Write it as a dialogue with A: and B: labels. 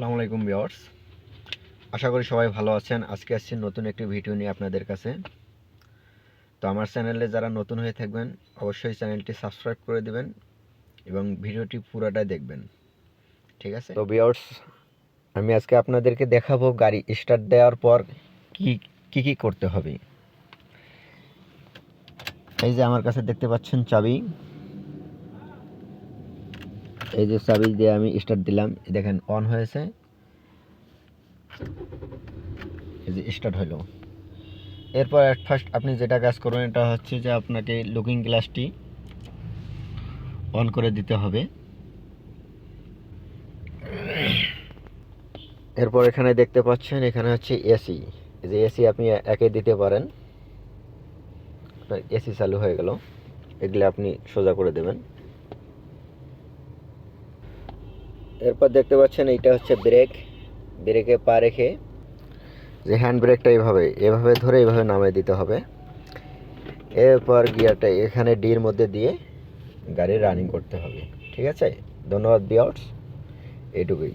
A: আসসালামু আলাইকুম ভিউয়ার্স। আশা করি সবাই ভালো আছেন। আজকে আসছি নতুন একটি ভিডিও নিয়ে আপনাদের কাছে। তো আমার চ্যানেলে যারা নতুন হয়ে থাকবেন, অবশ্যই চ্যানেলটি সাবস্ক্রাইব করে দিবেন এবং ভিডিওটি পুরোটা দেখবেন। ঠিক আছে? তো ভিউয়ার্স, আমি আজকে আপনাদেরকে দেখাবো গাড়ি স্টার্ট দেওয়ার পর কি কি কি করতে হবে। এই যে আমার কাছে দেখতে পাচ্ছেন চাবি। এই যে চাবি দিয়ে আমি স্টার্ট দিলাম দেখেন অন হয়েছে। এই যে স্টার্ট হলো। এরপর অ্যাট ফার্স্ট আপনি যেটা কাজ করবেন, এটা হচ্ছে যে আপনাকে লুকিং গ্লাসটি অন করে দিতে হবে। এরপর এখানে দেখতে পাচ্ছেন, এখানে হচ্ছে এসি এই যে এসি আপনি একে দিতে পারেন। এসি চালু হয়ে গেল। এগুলো আপনি সোজা করে দেবেন। এরপর দেখতে পাচ্ছেন এইটা হচ্ছে ব্রেক। ব্রেকে পা রেখে যে হ্যান্ড ব্রেকটা এইভাবে এভাবে ধরে এইভাবে নামিয়ে দিতে হবে। এরপর গিয়ারটা এখানে ডির মধ্যে দিয়ে গাড়ি রানিং করতে হবে। ঠিক আছে? ধন্যবাদ বিয়ার্স এটুকুই